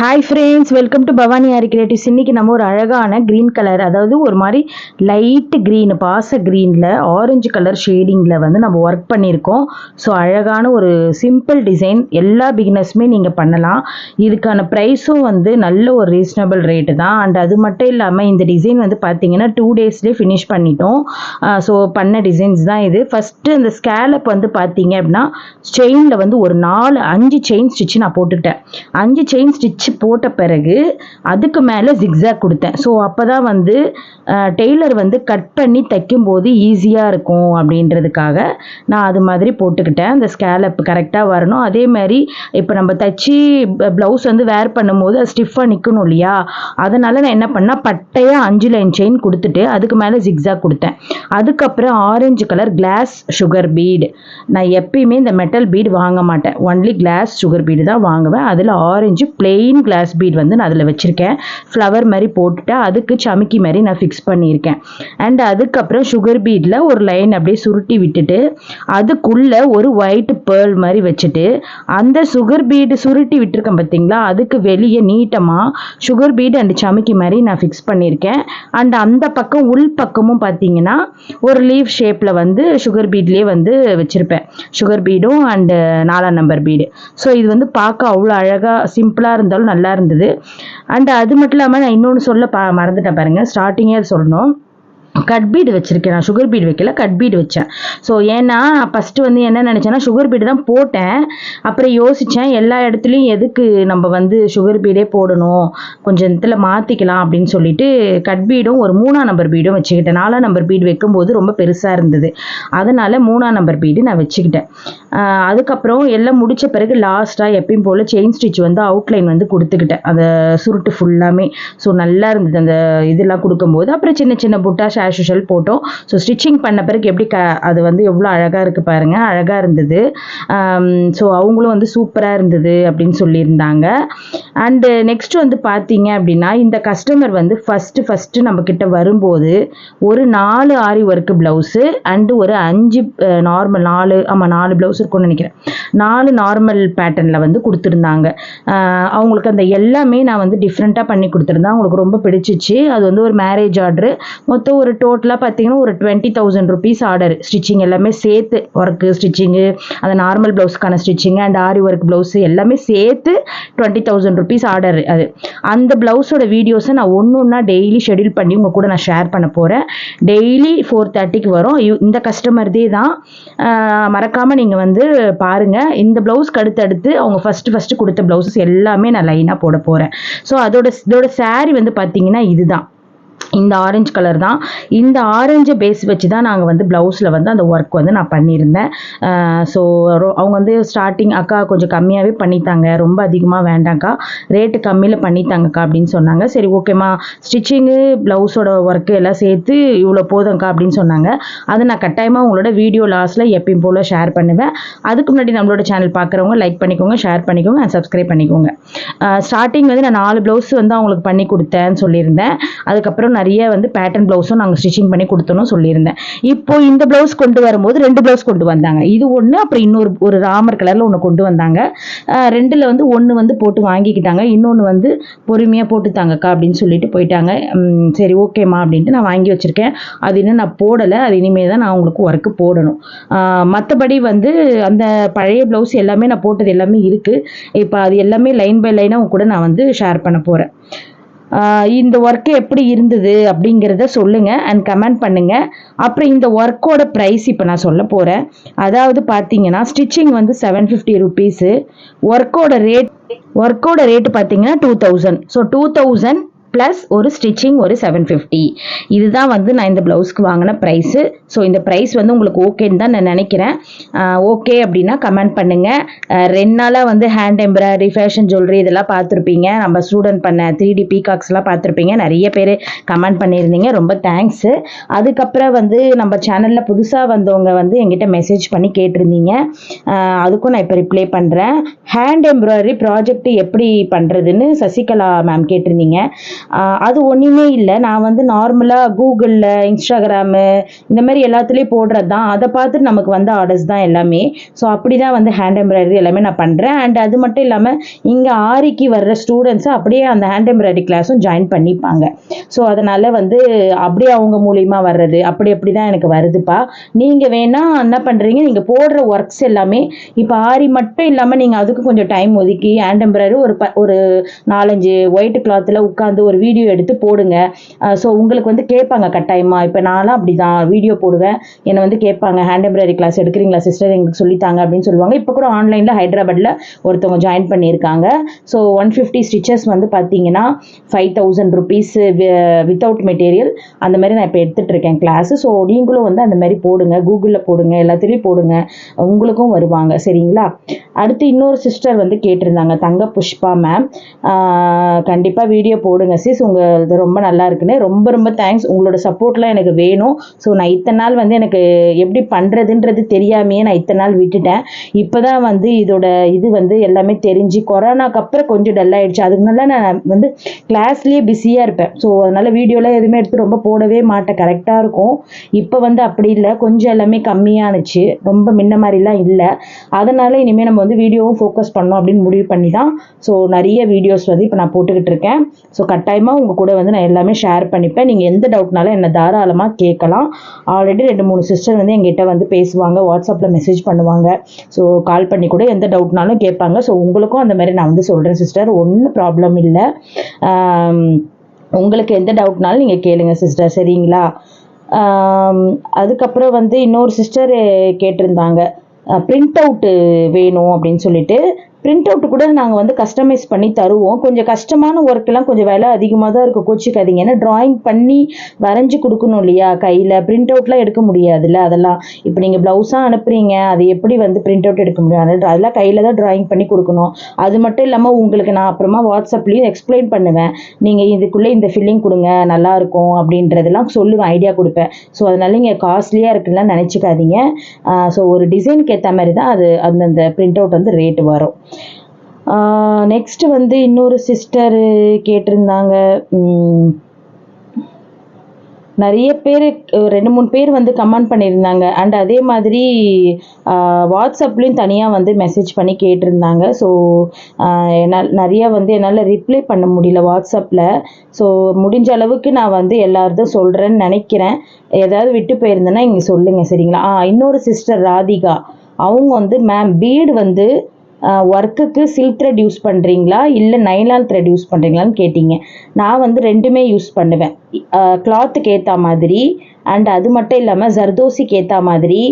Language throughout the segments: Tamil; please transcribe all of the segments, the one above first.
Hi friends welcome to Bhavani Aari creatives இன்றைக்கி நம்ம ஒரு அழகான க்ரீன் கலர் அதாவது ஒரு மாதிரி லைட்டு க்ரீன் பாச க்ரீனில் ஆரஞ்சு கலர் ஷேடிங்கில் வந்து நம்ம ஒர்க் பண்ணியிருக்கோம். ஸோ அழகான ஒரு சிம்பிள் டிசைன் எல்லா பிகினர்ஸுமே நீங்கள் பண்ணலாம். இதுக்கான ப்ரைஸும் வந்து நல்ல ஒரு ரீசனபிள் ரேட்டு தான். அண்ட் அது மட்டும் இல்லாமல் இந்த டிசைன் வந்து பார்த்தீங்கன்னா டூ டேஸ்லேயே ஃபினிஷ் பண்ணிட்டோம். Uh, ஸோ பண்ண டிசைன்ஸ் தான் இது. ஃபஸ்ட்டு இந்த ஸ்கேலப் வந்து பார்த்தீங்க அப்படின்னா செயினில் வந்து ஒரு நாலு அஞ்சு செயின் ஸ்டிச்சு நான் போட்டுக்கிட்டேன். அஞ்சு செயின் ஸ்டிச் போட்ட பிறகு அதுக்கு மேலே ஜிக்ஸாக் கொடுத்தேன். ஸோ அப்போ தான் வந்து டெய்லர் வந்து கட் பண்ணி தைக்கும்போது ஈஸியாக இருக்கும் அப்படின்றதுக்காக நான் அது மாதிரி போட்டுக்கிட்டேன். அந்த ஸ்கேலப் கரெக்டாக வரணும். அதே மாதிரி இப்போ நம்ம தைச்சி ப்ளவுஸ் வந்து வேர் பண்ணும்போது அது ஸ்டிஃபாக நிற்கணும் இல்லையா? அதனால் நான் என்ன பண்ணேன்? பட்டையாக அஞ்சு லைன் செயின் கொடுத்துட்டு அதுக்கு மேலே ஜிக்ஸாக் கொடுத்தேன். அதுக்கப்புறம் orange colour glass sugar bead நான் எப்பயுமே இந்த மெட்டல் பீடு வாங்க மாட்டேன். ஒன்லி கிளாஸ் சுகர் பீடு தான் வாங்குவேன். அதில் ஆரஞ்சு பிளெயின் கிளாஸ் பீட் வந்து நான் அதில் வச்சுருக்கேன். ஃப்ளவர் மாதிரி போட்டுட்டு அதுக்கு சமிக்கி மாதிரி நான் ஃபிக்ஸ் பண்ணியிருக்கேன். அண்ட் அதுக்கப்புறம் சுகர் பீடில் ஒரு லைன் அப்படியே சுருட்டி விட்டுட்டு அதுக்குள்ளே ஒரு ஒயிட் பேர்ல் மாதிரி வச்சுட்டு அந்த சுகர் பீடு சுருட்டி விட்டுருக்கேன் பார்த்தீங்களா அதுக்கு வெளியே நீட்டமாக சுகர் பீடு அண்ட் சமிக்கி மாதிரி நான் ஃபிக்ஸ் பண்ணியிருக்கேன். அண்ட் அந்த பக்கம் உள் பக்கமும் பார்த்தீங்கன்னா ஒரு லீவ் ஷேப்பில் வந்து சுகர் பீட்லேயே வந்து வச்சுருப்பேன். சுகர் பீடும் அண்டு நாலாம் நம்பர் பீடு ஸோ இது வந்து பார்க்க அவ்வளோ அழகாக சிம்பிளாக இருந்தாலும் நல்லா இருந்தது அண்ட் அது மட்டும் இல்லாமல் நான் இன்னொன்று சொல்ல பா மறந்துட்டேன் பாருங்கள் ஸ்டார்டிங்கே அது சொல்லணும். கட் பீடு வச்சுருக்கேன். நான் சுகர் பீடு வைக்கல கட் பீடு வச்சேன். ஸோ ஏன்னா ஃபஸ்ட்டு வந்து என்ன நினச்சேன்னா சுகர் பீடு தான் போட்டேன். அப்புறம் யோசித்தேன் எல்லா இடத்துலையும் எதுக்கு நம்ம வந்து சுகர் பீடே போடணும்? கொஞ்சம் இடத்துல மாற்றிக்கலாம் அப்படின்னு சொல்லிட்டு கட் பீடும் ஒரு மூணாம் நம்பர் பீடும் வச்சுக்கிட்டேன். நாலாம் நம்பர் பீடு வைக்கும்போது ரொம்ப பெருசாக இருந்தது. அதனால் மூணாம் நம்பர் பீடு நான் வச்சுக்கிட்டேன். அதுக்கப்புறம் எல்லாம் முடித்த பிறகு லாஸ்ட்டாக எப்பயும் போல் செயின் ஸ்டிச் வந்து அவுட்லைன் வந்து கொடுத்துக்கிட்டேன். அந்த சுருட்டு ஃபுல்லாமே ஸோ நல்லா இருந்தது. அந்த இதெல்லாம் கொடுக்கும்போது அப்புறம் சின்ன சின்ன புட்டாஷ் ஆஸ் யூஷுவல் போட்டோம் ஸோ ஸ்டிச்சிங் பண்ண பிறகு எப்படி க அது வந்து எவ்வளோ அழகாக இருக்குது பாருங்கள் அழகாக இருந்தது. ஸோ அவங்களும் வந்து சூப்பராக இருந்தது அப்படின்னு சொல்லியிருந்தாங்க. அண்டு நெக்ஸ்ட் வந்து பார்த்தீங்க அப்படின்னா இந்த கஸ்டமர் வந்து ஃபஸ்ட்டு ஃபஸ்ட்டு நம்மக்கிட்ட வரும்போது ஒரு நாலு ஆரி ஒர்க்கு ப்ளவுஸு அண்டு ஒரு அஞ்சு நார்மல் நாலு ஆமாம் நாலு ப்ளவுஸ் இருக்கும்னு நினைக்கிறேன். நாலு நார்மல் பேட்டர்னில் வந்து கொடுத்துருந்தாங்க. அவங்களுக்கு அந்த எல்லாமே நான் வந்து டிஃப்ரெண்ட்டாக பண்ணி கொடுத்துருந்தேன். அவங்களுக்கு ரொம்ப பிடிச்சிச்சு. அது வந்து ஒரு மேரேஜ் ஆர்டரு மொத்தம் ஒரு டோட்டலாக பார்த்தீங்கன்னா ஒரு twenty thousand rupees order stitching எல்லாமே சேர்த்து ஒர்க்கு ஸ்டிச்சிங்கு அந்த normal ப்ளவுஸ்க்கான stitching and Aari work blouse எல்லாமே சேர்த்து டுவெண்ட்டி தௌசண்ட் ருபீஸ் ஆர்டர் அது. அந்த ப்ளவுஸோட வீடியோஸை நான் ஒன்று ஒன்றா டெய்லி ஷெடியூல் பண்ணி உங்கள் கூட நான் ஷேர் பண்ண போகிறேன் டெய்லி ஃபோர் தேர்ட்டிக்கு வரும். இந்த கஸ்டமர்தே தான். மறக்காமல் நீங்கள் வந்து பாருங்கள் இந்த ப்ளவுஸ்க்கு அடுத்தடுத்து அவங்க ஃபஸ்ட்டு ஃபஸ்ட்டு கொடுத்த ப்ளவுஸஸ் எல்லாமே நான் லைனாக போட போகிறேன் ஸோ அதோட இதோட சாரீ வந்து பார்த்தீங்கன்னா இதுதான். இந்த ஆரஞ்சு கலர் தான். இந்த ஆரஞ்சை பேஸ் வச்சு தான் நாங்கள் வந்து ப்ளவுஸில் வந்து அந்த ஒர்க் வந்து நான் பண்ணியிருந்தேன். ஸோ அவங்க வந்து ஸ்டார்டிங் அக்கா கொஞ்சம் கம்மியாகவே பண்ணித்தாங்க ரொம்ப அதிகமாக வேண்டாங்க்கா ரேட்டு கம்மியில் பண்ணித்தாங்கக்கா அப்படின்னு சொன்னாங்க. சரி ஓகேம்மா ஸ்டிச்சிங்கு ப்ளவுஸோட ஒர்க்கு எல்லாம் சேர்த்து இவ்வளோ போதும்க்கா அப்படின்னு சொன்னாங்க. அதை நான் கட்டாயமாக உங்களோட வீடியோ லாஸ்ட்டில் எப்பயும் போல் ஷேர் பண்ணுவேன். அதுக்கு முன்னாடி நம்மளோட சேனல் பார்க்குறவங்க லைக் பண்ணிக்கோங்க ஷேர் பண்ணிக்கோங்க அண்ட் சப்ஸ்கிரைப் பண்ணிக்கோங்க. ஸ்டார்டிங் வந்து நான் நாலு ப்ளவுஸ் வந்து அவங்களுக்கு பண்ணி கொடுத்தேன்னு சொல்லியிருந்தேன். அதுக்கப்புறம் நிறைய வந்து பேட்டர்ன் ப்ளவுஸும் நாங்கள் ஸ்டிச்சிங் பண்ணி கொடுத்தோன்னு சொல்லியிருந்தேன். இப்போ இந்த ப்ளவுஸ் கொண்டு வரும்போது ரெண்டு ப்ளவுஸ் கொண்டு வந்தாங்க. இது ஒன்று அப்புறம் இன்னொரு ஒரு ராமர் கலரில் ஒன்று கொண்டு வந்தாங்க. ரெண்டில் வந்து ஒன்று வந்து போட்டு வாங்கிக்கிட்டாங்க. இன்னொன்று வந்து பொறுமையாக போட்டுத்தாங்கக்கா அப்படின்னு சொல்லிட்டு போயிட்டாங்க. சரி ஓகேம்மா அப்படின்ட்டு நான் வாங்கி வச்சுருக்கேன். அது இன்னும் நான் போடலை. அது இனிமேல் தான் நான் உங்களுக்கு ஒர்க்கு போடணும். மற்றபடி வந்து அந்த பழைய ப்ளவுஸ் எல்லாமே நான் போட்டது எல்லாமே இருக்குது இப்போ அது எல்லாமே லைன் பை லைனாக கூட நான் வந்து ஷேர் பண்ண போகிறேன் இந்த ஒர்க்கு எப்படி இருந்தது அப்படிங்கிறத சொல்லுங்கள் அண்ட் கமெண்ட் பண்ணுங்கள் அப்புறம் இந்த ஒர்க்கோட ப்ரைஸ் இப்போ நான் சொல்ல போகிறேன் அதாவது பார்த்தீங்கன்னா ஸ்டிச்சிங் வந்து செவன் ஃபிஃப்டி ருபீஸு ஒர்க்கோட ரேட் ஒர்க்கோட ரேட்டு பார்த்தீங்கன்னா two thousand so two thousand plus ஒரு ஸ்டிச்சிங் ஒரு செவன் ஃபிஃப்டி இதுதான் வந்து நான் இந்த ப்ளவுஸ்க்கு வாங்கின ப்ரைஸு ஸோ இந்த ப்ரைஸ் வந்து உங்களுக்கு ஓகேன்னு தான் நான் நினைக்கிறேன். ஓகே அப்படின்னா கமெண்ட் பண்ணுங்கள் ரெண்டு நாளாக வந்து ஹேண்ட் எம்ப்ராய்டரி ஃபேஷன் ஜுவல்லரி இதெல்லாம் பார்த்துருப்பீங்க. நம்ம ஸ்டூடெண்ட் பண்ண த்ரீ டி பீகாக்ஸ்லாம் பார்த்துருப்பீங்க. நிறைய பேர் கமெண்ட் பண்ணியிருந்தீங்க. ரொம்ப தேங்க்ஸு அதுக்கப்புறம் வந்து நம்ம சேனலில் புதுசாக வந்தவங்க வந்து எங்கிட்ட மெசேஜ் பண்ணி கேட்டிருந்தீங்க. அதுக்கும் நான் இப்போ ரிப்ளை பண்ணுறேன் ஹேண்ட் எம்ப்ராய்டரி ப்ராஜெக்ட் எப்படி பண்ணுறதுன்னு சசிகலா மேம் கேட்டிருந்தீங்க. அது ஒன்றுமே இல்லை. நான் வந்து நார்மலாக கூகுளில் இன்ஸ்டாகிராமு இந்த மாதிரி எல்லாத்துலேயும் போடுறது தான் அதை பார்த்துட்டு நமக்கு வந்த ஆர்டர்ஸ் தான் எல்லாமே. ஸோ அப்படி தான் வந்து ஹேண்ட் எம்ப்ராய்டரி எல்லாமே நான் பண்ணுறேன் அண்ட் அது மட்டும் இல்லாமல் இங்கே ஆரிக்கு வர்ற ஸ்டூடெண்ட்ஸை அப்படியே அந்த ஹேண்ட் எம்ப்ராய்டரி கிளாஸும் ஜாயின் பண்ணிப்பாங்க. ஸோ அதனால் வந்து அப்படியே அவங்க மூலியமாக வர்றது அப்படி அப்படி தான் எனக்கு வருதுப்பா. நீங்கள் வேணால் என்ன பண்ணுறீங்க நீங்கள் போடுற ஒர்க்ஸ் எல்லாமே இப்போ ஆரி மட்டும் இல்லாமல் நீங்கள் அதுக்கு கொஞ்சம் டைம் ஒதுக்கி ஹேண்ட் எம்ப்ராய்டரி ஒரு ப ஒரு நாலஞ்சு ஒயிட் கிளாத்தில் உட்காந்து ஒரு வீடியோ எடுத்து போடுங்க. ஸோ உங்களுக்கு வந்து கேட்பாங்க கட்டாயமாக இப்போ நான்லாம் அப்படி தான் வீடியோ போடுவேன். என்னை வந்து கேட்பாங்க ஹேண்ட் எம்ப்ராய்டரி கிளாஸ் எடுக்கிறீங்களா சிஸ்டர் எங்களுக்கு சொல்லித்தாங்க அப்படின்னு சொல்லுவாங்க. இப்போ கூட ஆன்லைனில் ஹைதராபாத்தில் ஒருத்தவங்க ஜாயின் பண்ணியிருக்காங்க. ஸோ ஒன் ஃபிஃப்டி ஸ்டிச்சஸ் வந்து பார்த்தீங்கன்னா five thousand rupees without material அந்த மாதிரி நான் இப்போ எடுத்துகிட்டு இருக்கேன் கிளாஸு ஸோ நீங்களும் வந்து அந்த மாதிரி போடுங்க. கூகுளில் போடுங்க. எல்லாத்துலேயும் போடுங்க. உங்களுக்கும் வருவாங்க. சரிங்களா? அடுத்து இன்னொரு சிஸ்டர் வந்து கேட்டிருந்தாங்க தங்க புஷ்பா மேம் கண்டிப்பாக வீடியோ போடுங்க உங்கள் உங்களது ரொம்ப நல்லா இருக்குன்னு. ரொம்ப ரொம்ப தேங்க்ஸ் உங்களோட சப்போர்ட்லாம் எனக்கு வேணும். ஸோ நான் இத்தனை நாள் வந்து எனக்கு எப்படி பண்ணுறதுன்றது தெரியாமையே நான் இத்தனை நாள் விட்டுட்டேன். இப்போ தான் வந்து இதோட இது வந்து எல்லாமே தெரிஞ்சு கொரோனாக்கு அப்புறம் கொஞ்சம் டல் ஆகிடுச்சு அதுக்கு முன்னாடி நான் வந்து கிளாஸ்லேயே பிஸியாக இருப்பேன். ஸோ அதனால் வீடியோலாம் எதுவுமே எடுத்து ரொம்ப போடவே மாட்டேன். கரெக்டாக இருக்கும். இப்போ வந்து அப்படி இல்லை. கொஞ்சம் எல்லாமே கம்மியானுச்சு. ரொம்ப முன்ன மாதிரிலாம் இல்லை. அதனால் இனிமேல் நம்ம வந்து வீடியோவும் ஃபோக்கஸ் பண்ணோம் அப்படின்னு முடிவு பண்ணி தான் ஸோ நிறைய வீடியோஸ் வந்து இப்போ நான் போட்டுக்கிட்டு இருக்கேன். ஸோ கட்டாயமாக உங்கள் கூட வந்து நான் எல்லாமே ஷேர் பண்ணிப்பேன். நீங்கள் எந்த டவுட்னாலும் என்னை தாராளமாக கேட்கலாம். ஆல்ரெடி ரெண்டு மூணு சிஸ்டர் வந்து எங்கிட்ட வந்து பேசுவாங்க வாட்ஸ்அப்பில் மெசேஜ் பண்ணுவாங்க. ஸோ கால் பண்ணி கூட எந்த டவுட்னாலும் கேட்பாங்க. ஸோ உங்களுக்கும் அந்த மாதிரி நான் வந்து சொல்கிறேன் சிஸ்டர் ஒன்றும் ப்ராப்ளம் இல்லை. உங்களுக்கு எந்த டவுட்னாலும் நீங்கள் கேளுங்க சிஸ்டர் சரிங்களா? அதுக்கப்புறம் வந்து இன்னொரு சிஸ்டர் கேட்டிருந்தாங்க. பிரிண்ட் அவுட்டு வேணும் அப்படின்னு சொல்லிட்டு பிரிண்ட் அவுட் கூட நாங்கள் வந்து கஸ்டமைஸ் பண்ணி தருவோம். கொஞ்சம் கஷ்டமான ஒர்க்கெல்லாம் கொஞ்சம் விலை அதிகமாக தான் இருக்கும். கோச்சிக்காதீங்க. ஏன்னா ட்ராயிங் பண்ணி வரைஞ்சி கொடுக்கணும் இல்லையா? கையில் பிரிண்ட் அவுட்லாம் எடுக்க முடியாதுல்ல அதெல்லாம். இப்போ நீங்கள் ப்ளவுஸாக அனுப்புறீங்க அது எப்படி வந்து பிரிண்ட் அவுட் எடுக்க முடியும்? அதெல்லாம் அதெல்லாம் கையில் தான் ட்ராயிங் பண்ணி கொடுக்கணும். அது மட்டும் இல்லாமல் உங்களுக்கு நான் அப்புறமா வாட்ஸ்அப்லேயும் எக்ஸ்பிளைன் பண்ணுவேன். நீங்கள் இதுக்குள்ளே இந்த ஃபில்லிங் கொடுங்க நல்லாயிருக்கும் அப்படின்றதெல்லாம் சொல்லுவேன் ஐடியா கொடுப்பேன். ஸோ அதனால் நீங்கள் காஸ்ட்லியாக இருக்குன்னா நினச்சிக்காதீங்க. ஸோ ஒரு டிசைனுக்கு ஏற்ற மாதிரி தான் அது அந்தந்த பிரிண்ட் அவுட் வந்து ரேட்டு வரும். நெக்ஸ்ட் வந்து இன்னொரு சிஸ்டர் கேட்டிருந்தாங்க. நிறைய பேர் ரெண்டு மூணு பேர் வந்து கமெண்ட் பண்ணியிருந்தாங்க. அண்ட் அதே மாதிரி வாட்ஸ்அப்லேயும் தனியாக வந்து மெசேஜ் பண்ணி கேட்டிருந்தாங்க. ஸோ என்னால் நிறையா வந்து என்னால் ரிப்ளை பண்ண முடியல வாட்ஸ்அப்பில் ஸோ முடிஞ்ச அளவுக்கு நான் வந்து எல்லார்தும் சொல்கிறேன்னு நினைக்கிறேன். ஏதாவது விட்டு போயிருந்தேன்னா இங்கே சொல்லுங்கள் சரிங்களா? ஆ இன்னொரு சிஸ்டர் ராதிகா. அவங்க வந்து மேம் பீடு வந்து ஒர்க்குக்கு சில்க் த்ரெட் யூஸ் பண்ணுறீங்களா இல்லை நைலான் த்ரெட் யூஸ் பண்ணுறீங்களான்னு கேட்டிங்க. நான் வந்து ரெண்டுமே யூஸ் பண்ணுவேன். கிளாத்துக்கு ஏற்ற மாதிரி அண்ட் அது மட்டும் இல்லாமல் ஜர்தோசிக்கு ஏற்ற மாதிரி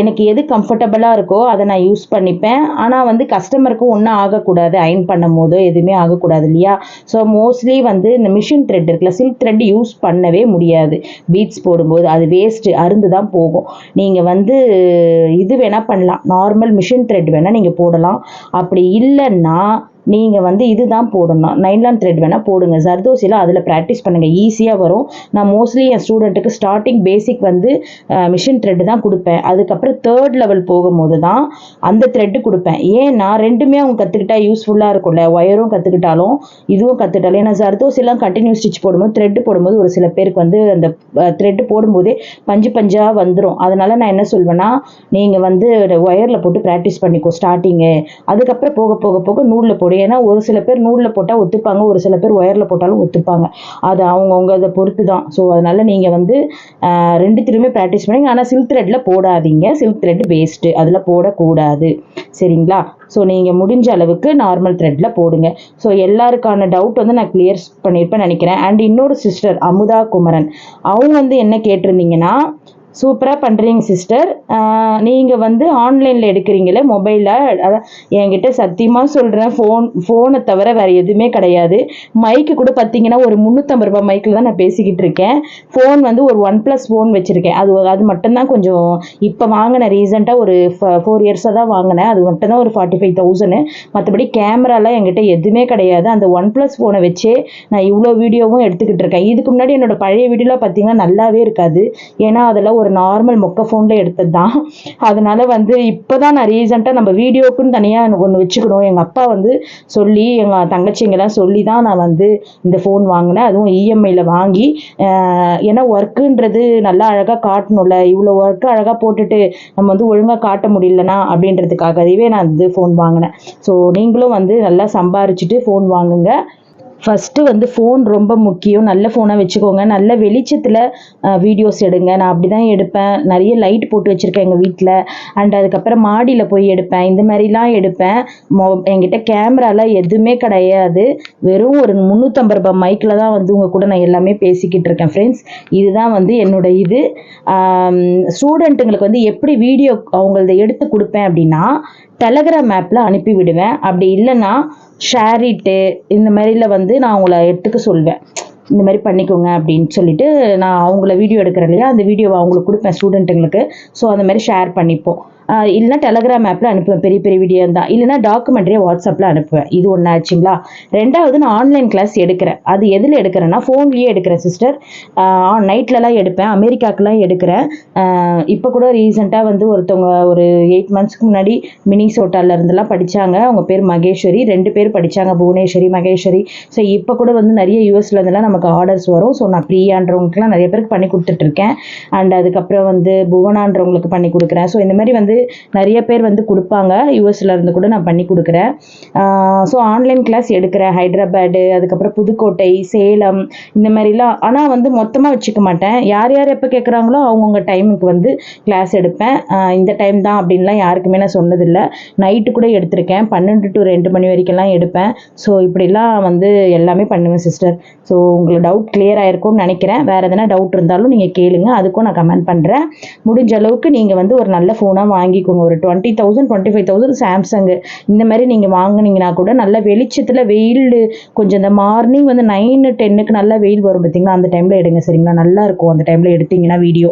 எனக்கு எது கம்ஃபர்டபுளாக இருக்கோ அதை நான் யூஸ் பண்ணிப்பேன். ஆனால் வந்து கஸ்டமருக்கும் ஒன்றும் ஆகக்கூடாது அயன் பண்ணும் போதோ எதுவுமே ஆகக்கூடாது இல்லையா? ஸோ மோஸ்ட்லி வந்து இந்த மிஷின் த்ரெட் இருக்குல்ல சில்க் த்ரெட் யூஸ் பண்ணவே முடியாது. பீட்ஸ் போடும்போது அது வேஸ்ட்டு அருந்து தான் போகும். நீங்கள் வந்து இது வேணால் பண்ணலாம். நார்மல் மிஷின் த்ரெட் வேணால் நீங்கள் போடலாம். அப்படி இல்லைன்னா நீங்கள் வந்து இதுதான் போடணும். நைலான் த்ரெட் வேணால் போடுங்க. ஜர்தோசியில் அதில் ப்ராக்டிஸ் பண்ணுங்கள் ஈஸியாக வரும். நான் மோஸ்ட்லி என் ஸ்டூடெண்ட்டுக்கு ஸ்டார்டிங் பேசிக் வந்து மிஷின் த்ரெட்டு தான் கொடுப்பேன். அதுக்கப்புறம் தேர்ட் லெவல் போகும்போது தான் அந்த த்ரெட்டு கொடுப்பேன். ஏன்னா ரெண்டுமே அவங்க கற்றுக்கிட்டா யூஸ்ஃபுல்லாக இருக்கும்ல? ஒயரும் கற்றுக்கிட்டாலும் இதுவும் கற்றுக்கிட்டாலும் ஏன்னா ஜர்தோசிலாம் கண்டினியூ ஸ்டிச் போடும்போது த்ரெட் போடும்போது ஒரு சில பேருக்கு வந்து அந்த த்ரெட்டு போடும்போதே பஞ்சு பஞ்சாக வந்துடும் அதனால் நான் என்ன சொல்வேன்னா நீங்கள் வந்து ஒயரில் போட்டு ப்ராக்டிஸ் பண்ணிக்கோ ஸ்டார்டிங்கு அதுக்கப்புறம் போக போக போக நூலில் போடு ஏன்னா ஒரு சில பேர் நூலில் போட்டால் ஒத்துப்பாங்க ஒரு சில பேர் ஒயரில் போட்டாலும் ஒத்துப்பாங்க. அது அவங்கவுங்க அதை பொறுத்து தான் ஸோ அதனால் நீங்கள் வந்து ரெண்டுத்திலுமே ப்ராக்டிஸ் பண்ணுங்க. ஆனால் சில்க் த்ரெட்டில் போடாதீங்க. சில்க் த்ரெட் வேஸ்ட்டு அதில் போடக்கூடாது. சரிங்களா? ஸோ நீங்கள் முடிஞ்ச அளவுக்கு நார்மல் த்ரெட்டில் போடுங்க. ஸோ எல்லாருக்கான டவுட் வந்து நான் கிளியர் பண்ணியிருப்பேன் நினைக்கிறேன். அண்ட் இன்னொரு சிஸ்டர் அமுதா குமரன். அவங்க வந்து என்ன கேட்டிருந்தீங்கன்னா சூப்பராக பண்ணுறீங்க சிஸ்டர் நீங்கள் வந்து ஆன்லைனில் எடுக்கிறீங்களே மொபைலில் அதான் என்கிட்ட சத்தியமாக சொல்கிறேன் ஃபோன் ஃபோனை தவிர வேறு எதுவுமே கிடையாது. மைக்கு கூட பார்த்தீங்கன்னா ஒரு முந்நூற்றம்பது ரூபாய் மைக்கில் தான் நான் பேசிக்கிட்டு இருக்கேன். ஃபோன் வந்து ஒரு ஒன் ப்ளஸ் ஃபோன் வச்சுருக்கேன். அது அது மட்டும்தான் கொஞ்சம் இப்போ வாங்கினேன் ரீசெண்டாக ஒரு ஃபோர் இயர்ஸாக தான் வாங்கினேன். அது மட்டும்தான் ஒரு ஃபார்ட்டி ஃபைவ் தௌசண்ட் மற்றபடி கேமராலாம் என்கிட்ட எதுவுமே கிடையாது. அந்த ஒன் ப்ளஸ் ஃபோனை வச்சே நான் இவ்வளோ வீடியோவும் எடுத்துக்கிட்டு இருக்கேன். இதுக்கு முன்னாடி என்னோட பழைய வீடியோலாம் பார்த்தீங்கன்னா நல்லாவே இருக்காது. ஏன்னா அதெல்லாம் ஒரு நார்மல் மொக்க ஃபோனில் எடுத்தது தான் அதனால் வந்து இப்போ தான் நான் ரீசெண்டாக நம்ம வீடியோக்குன்னு தனியாக ஒன்று வச்சுக்கணும். எங்கள் அப்பா வந்து சொல்லி எங்கள் தங்கச்சிங்கெல்லாம் சொல்லி தான் நான் வந்து இந்த ஃபோன் வாங்கினேன். அதுவும் இஎம்ஐயில் வாங்கி ஏன்னா ஒர்க்குன்றது நல்லா அழகாக காட்டணும்ல. இவ்வளோ ஒர்க்கு அழகாக போட்டுட்டு நம்ம வந்து ஒழுங்காக காட்ட முடியலனா அப்படின்றதுக்காகவே நான் வந்து ஃபோன் வாங்கினேன். ஸோ நீங்களும் வந்து நல்லா சம்பாரிச்சிட்டு ஃபோன் வாங்குங்க. ஃபஸ்ட்டு வந்து ஃபோன் ரொம்ப முக்கியம். நல்ல ஃபோனாக வச்சுக்கோங்க. நல்ல வெளிச்சத்தில் வீடியோஸ் எடுங்க. நான் அப்படி தான் எடுப்பேன். நிறைய லைட் போட்டு வச்சுருக்கேன் எங்கள் வீட்டில் அண்ட் அதுக்கப்புறம் மாடியில் போய் எடுப்பேன். இந்த மாதிரிலாம் எடுப்பேன். மொ என்கிட்ட கேமராலாம் எதுவுமே கிடையாது. வெறும் ஒரு முந்நூற்றம்பது ரூபாய் மைக்கில் தான் வந்து உங்கள் கூட நான் எல்லாமே பேசிக்கிட்டு இருக்கேன் ஃப்ரெண்ட்ஸ் இதுதான் வந்து என்னோட இது. ஸ்டூடெண்ட்டுங்களுக்கு வந்து எப்படி வீடியோ அவங்களத எடுத்து கொடுப்பேன் அப்படின்னா டெலகிராம் ஆப்பில் அனுப்பி விடுவேன் அப்படி இல்லைன்னா ஷேரிட்டு இந்த மாதிரில வந்து நான் அவங்கள எடுத்துக்க சொல்வேன். இந்த மாதிரி பண்ணிக்கோங்க அப்படின்னு சொல்லிட்டு நான் அவங்கள வீடியோ எடுக்கிறேன் இல்லையா? அந்த வீடியோவை அவங்களுக்கு கொடுப்பேன் ஸ்டூடெண்ட்டுங்களுக்கு ஸோ அந்த மாதிரி ஷேர் பண்ணிப்போம். இல்லைன்னா டெலகிராம் ஆப்பில் அனுப்புவேன். பெரிய பெரிய வீடியோ தான். இல்லைன்னா டாக்குமெண்ட்ரியை வாட்ஸ்அப்பில் அனுப்புவேன். இது ஒன்று ஆச்சுங்களா? ரெண்டாவது நான் ஆன்லைன் கிளாஸ் எடுக்கிறேன். அது எதில் எடுக்கிறேன்னா ஃபோன்லேயே எடுக்கிறேன் சிஸ்டர் நைட்லலாம் எடுப்பேன். அமெரிக்காக்கெலாம் எடுக்கிறேன். இப்போ கூட ரீசெண்டாக வந்து ஒருத்தவங்க ஒரு எயிட் மந்த்ஸ்க்கு முன்னாடி மினிசோட்டால இருந்தெல்லாம் படித்தாங்க அவங்க பேர் மகேஸ்வரி. ரெண்டு பேர் படித்தாங்க புவனேஸ்வரி மகேஸ்வரி. ஸோ இப்போ கூட வந்து நிறைய யூஎஸ்ல இருந்தெல்லாம் நமக்கு ஆர்டர்ஸ் வரும். ஸோ நான் பிரியான்றவங்களுக்குலாம் நிறைய பேருக்கு பண்ணி கொடுத்துட்ருக்கேன் அண்ட் அதுக்கப்புறம் வந்து புவனான்றவங்களுக்கு பண்ணி கொடுக்குறேன். ஸோ இந்த மாதிரி வந்து நிறைய பேர் வந்து கொடுப்பாங்க. யூஎஸ்ல இருந்து கூட நான் பண்ணி கொடுக்குறேன். ஸோ ஆன்லைன் கிளாஸ் எடுக்கிறேன். ஹைதராபாடு அதுக்கப்புறம் புதுக்கோட்டை சேலம் இந்த மாதிரிலாம். ஆனால் வந்து மொத்தமாக வச்சுக்க மாட்டேன். யார் யார் எப்போ கேட்குறாங்களோ அவங்கவுங்க டைமுக்கு வந்து கிளாஸ் எடுப்பேன். இந்த டைம் தான் அப்படின்லாம் யாருக்குமே நான் சொன்னதில்லை. நைட்டு கூட எடுத்திருக்கேன். பன்னெண்டு டு ரெண்டு மணி வரைக்கும்லாம் எடுப்பேன். ஸோ இப்படிலாம் வந்து எல்லாமே பண்ணுவேன் சிஸ்டர் ஸோ உங்களுக்கு டவுட் கிளியர் ஆகிருக்கும்னு நினைக்கிறேன். வேறு எதனா டவுட் இருந்தாலும் நீங்கள் கேளுங்க. அதுக்கும் நான் கமெண்ட் பண்ணுறேன் முடிஞ்ச அளவுக்கு நீங்கள் வந்து ஒரு நல்ல ஃபோனாக வாங்கிக்கோங்க. ஒரு twenty thousand twenty five thousand Samsung இந்த மாதிரி நீங்கள் வாங்குனீங்கன்னா கூட நல்ல வெளிச்சத்தில் வெயில் கொஞ்சம் இந்த மார்னிங் வந்து நைனு டென்னுக்கு நல்லா வெயில் வரும் பார்த்தீங்களா அந்த டைமில் எடுங்க சரிங்களா? நல்லா இருக்கும். அந்த டைமில் எடுத்தீங்கன்னா வீடியோ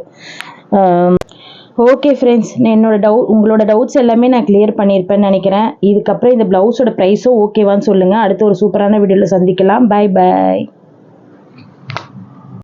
ஓகே ஃப்ரெண்ட்ஸ் நான் என்னோட டவு உங்களோட டவுட்ஸ் எல்லாமே நான் கிளியர் பண்ணியிருப்பேன்னு நினைக்கிறேன். இதுக்கப்புறம் இந்த ப்ளவுஸோட ப்ரைஸும் ஓகேவான்னு சொல்லுங்கள் அடுத்து ஒரு சூப்பரான வீடியோவில் சந்திக்கலாம். By by